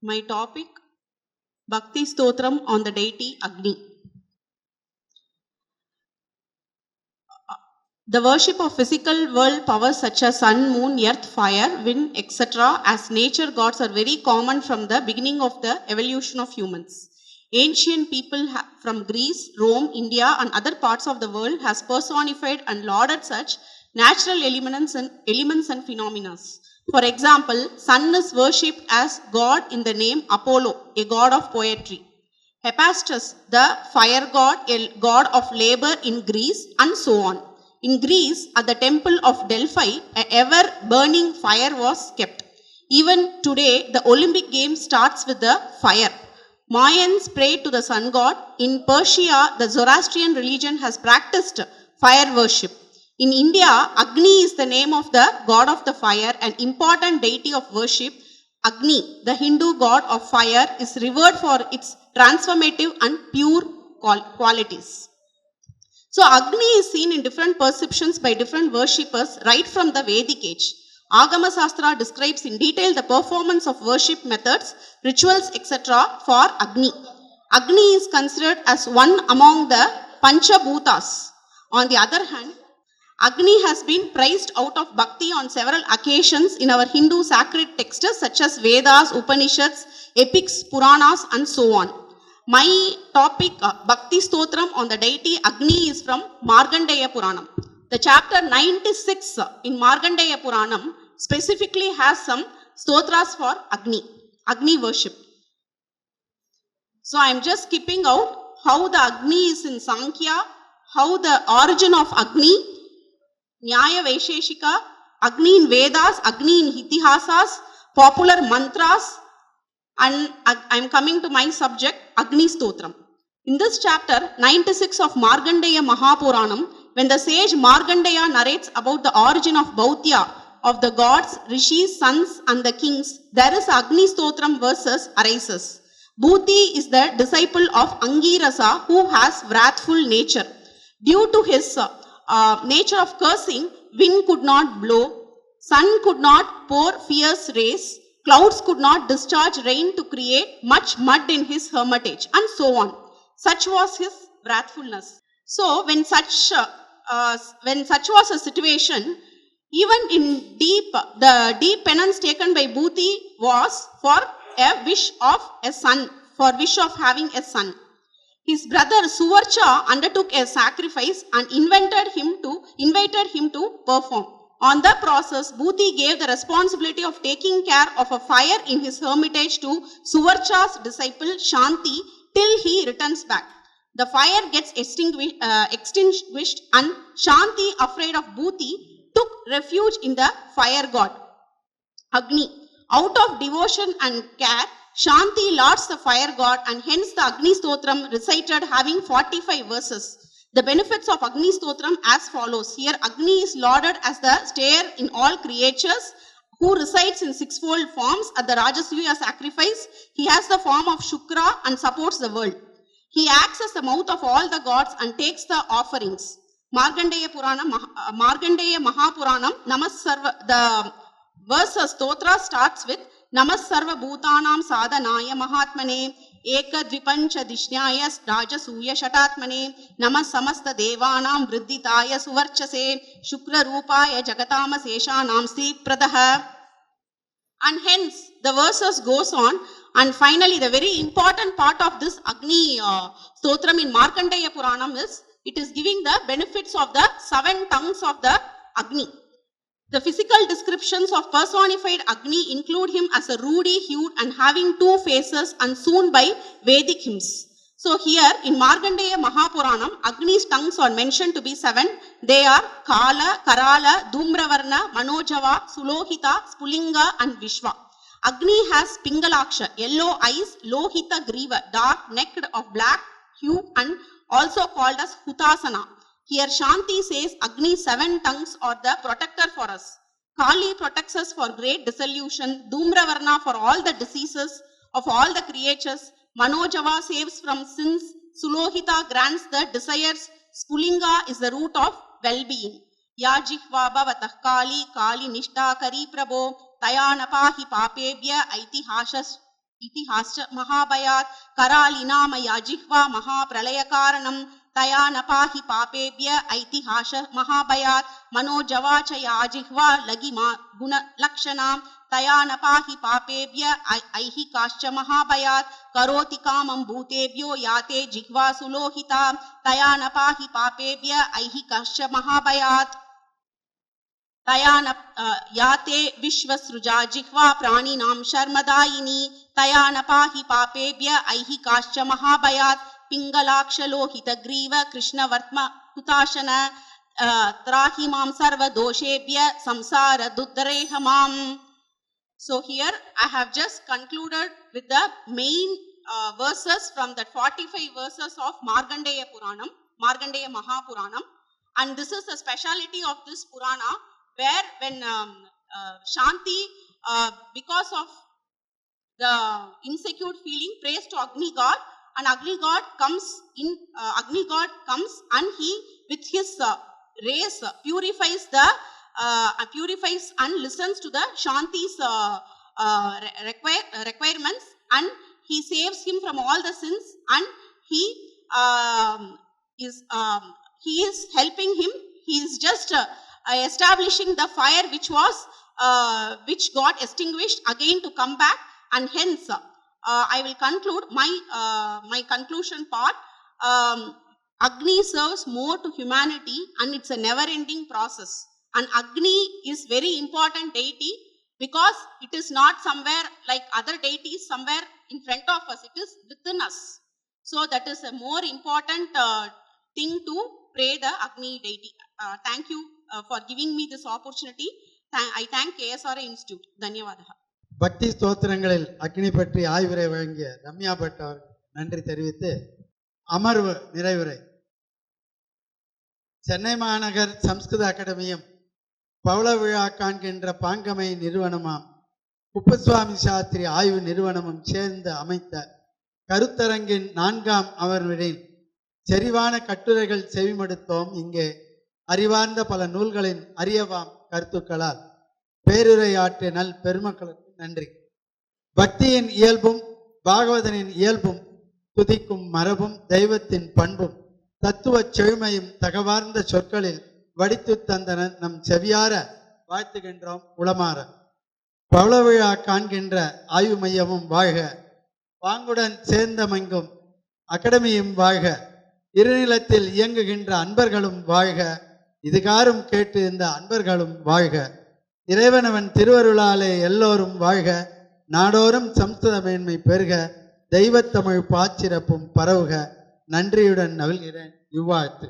My topic Bhakti Stotram on the deity Agni. The worship of physical world powers such as sun, moon, earth, fire, wind, etc., as nature gods are very common from the beginning of the evolution of humans. Ancient people from Greece, Rome, India, and other parts of the world has personified and lauded such natural elements and elements and phenomena. For example, sun is worshipped as god in the name Apollo, a god of poetry. Hephaestus, the fire god, a god of labor in Greece, and so on. In Greece, at the temple of Delphi, a ever burning fire was kept. Even today, the Olympic Games starts with the fire. Mayans prayed to the sun god. In Persia, the Zoroastrian religion has practiced fire worship. In India, Agni is the name of the god of the fire, an important deity of worship. Agni, the Hindu god of fire, is revered for its transformative and pure qualities. So, Agni is seen in different perceptions by different worshippers right from the Vedic age. Agama Sastra describes in detail the performance of worship methods, rituals, etc. for Agni. Agni is considered as one among the Panchabhutas. On the other hand, Agni has been praised out of bhakti on several occasions in our Hindu sacred texts such as Vedas, Upanishads, epics, Puranas, and so on. My topic, uh, Bhakti Stotram on the deity Agni, is from Markandeya Puranam. The chapter 96 in Markandeya Puranam specifically has some stotras for Agni, Agni worship. So I am just skipping out how the Agni is in Sankhya, how the origin of Agni, Nyaya Vaisheshika, Agni in Vedas, Agni in Itihasas, popular mantras, and I am coming to my subject, Agni Stotram. In this chapter 96 of Markandeya Mahapuranam, when the sage Markandeya narrates about the origin of Bhautya, of the gods, rishis, sons, and the kings, there is Agni Stotram verses arises. Bhuti is the disciple of Angirasa who has wrathful nature. Due to his uh, nature of cursing, wind could not blow, sun could not pour fierce rays, clouds could not discharge rain to create much mud in his hermitage, and so on. Such was his wrathfulness. So, when such uh, uh, when such was a situation, even in deep the deep penance taken by Bhuti was for a wish of a son, for wish of having a son. His brother Suvarcha undertook a sacrifice and invented him to invited him to perform. On the process, Bhuti gave the responsibility of taking care of a fire in his hermitage to Suvarcha's disciple Shanti till he returns back. The fire gets extinguished, uh, extinguished and Shanti, afraid of Bhuti, took refuge in the fire god Agni. Out of devotion and care, Shanti lauds the fire god and hence the Agni Stotram recited having 45 verses. The benefits of Agni Stotram as follows. Here Agni is lauded as the stayer in all creatures who resides in sixfold forms at the Rajasuya sacrifice. He has the form of Shukra and supports the world. He acts as the mouth of all the gods and takes the offerings. Markandeya Purana, Markandeya Mahapuranam, Namas Sarva, the verse stotra starts with Namas Sarva Bhutanam Sadhanaya Mahatmane Eka Dvipancha Dishnaya Rajasuya Shatatmane Namas Samasta Devanam Vriddhitaya Suvarchase Shukra Rupaya Jagatama Seshanam Sri Pradaha and hence the verses goes on and finally the very important part of this agni uh, stotram in markandeya puranam is it is giving the benefits of the seven tongues of the agni the physical descriptions of personified agni include him as a ruddy hued and having two faces and soon by vedic hymns so here in Markandeya Mahapuranam, Agni's tongues are mentioned to be seven. They are Kala, Karala, Dhumravarna, Manojava, Sulohita, Spulinga and Vishwa. Agni has Pingalaksha, yellow eyes, Lohita Griva, dark necked of black hue and also called as Hutasana. Here Shanti says Agni's seven tongues are the protector for us. Kali protects us for great dissolution, Dhumravarna for all the diseases of all the creatures, Manojava saves from sins, Sulohita grants the desires, Spulinga is the root of well-being. Ya jihva bhavatah kali, kali nishta kari prabho, taya napahi papebhya aitihashas इतिहास महाभयात् करालिनामया जिह्वा महाप्रलयकारणम् तया न पाहि पापेभ्य ऐतिहास महाभयात् मनोजवाच या जिह्वा लगिमा गुणलक्षणाम् तया न पाहि पापेभ्य ऐहिकाश्च महाभयात् करोति कामं भूतेभ्यो याते जिह्वा सुलोहिता तया न पाहि पापेभ्य ऐहिकाश्च महाभयात् तया न याते विश्वसृजा जिह्वा प्राणिनां शर्मदायिनी तया न पाहि पापेभ्य ऐहिकाश्च महाभयात् पिङ्गलाक्षलोहितग्रीव कृष्णवर्त्म हुताशन अ, त्राहि मां सर्वदोषेभ्य संसारदुद्धरेह माम् So here I have just concluded with the main uh, verses from the 45 verses of Markandeya Puranam, Markandeya Mahapuranam. And this is the speciality of this Purana where when um, uh, Shanti, uh, because of the insecure feeling, prays to Agni God and Agni God comes in, uh, Agni God comes and he with his uh, rays uh, purifies the, uh, purifies and listens to the Shanti's uh, require, requirements and he saves him from all the sins and he um, is, um, he is helping him. He is just establishing the fire which was, which got extinguished again to come back and hence I will conclude my, uh, my conclusion part. Um, Agni serves more to humanity and it's a never ending process. And Agni is very important deity because it is not somewhere like other deities somewhere in front of us. It is within us. So that is a more important uh, thing to pray the Agni deity. Uh, thank you uh, for giving me this opportunity. Tha- I thank KSRA Institute. Dhanyavadaha. பக்தி ஸ்தோத்திரங்களில் அக்னி பற்றி ஆய்வுரை வழங்கிய Ramya but அவர் நன்றி தெரிவித்து அமர்வு நிறைவுரை. சென்னை மாநகர் சம்ஸ்கிருத அகாடமியும் பவள விழா காண்கின்ற பாங்கமை நிறுவனமாம். குப்புசுவாமி சாஸ்திரி ஆய்வு நிறுவனமும் சேர்ந்து அமைத்த கருத்தரங்கின் நான்காம் அவர்களின் செறிவான கட்டுரைகள் செவிமடுத்தோம். இங்கே அறிவார்ந்த பல நூல்களின் அரியவாம் கருத்துக்களால் பேருரையாற்றிய நல் பெருமக்களுக்கு நன்றி. பக்தியின் இயல்பும் பாகவதனின் இயல்பும் துதிக்கும் மரபும் தெய்வத்தின் பண்பும் தத்துவச் செழுமையும் தகவார்ந்த சொற்களில் வடித்து தந்தன நம் செவியார வாழ்த்துகின்றோம் உளமாற. பவள விழா காண்கின்ற ஆய்வு மையமும் வாழ்க. பாங்குடன் சேர்ந்தமங்கும் அகாடமியும் வாழ்க. இருநிலத்தில் இயங்குகின்ற அன்பர்களும் வாழ்க. இதுகாரும் கேட்டு இந்த அன்பர்களும் வாழ்க. இறைவனவன் திருவருளாலே எல்லோரும் வாழ்க நாடோறும் சம்ஸ்கிருத மேன்மை பெருக தெய்வத்தமிழ் பாச்சிறப்பும் பரவுக. நன்றியுடன் நகழ்கிறேன் இவ்வாழ்த்து.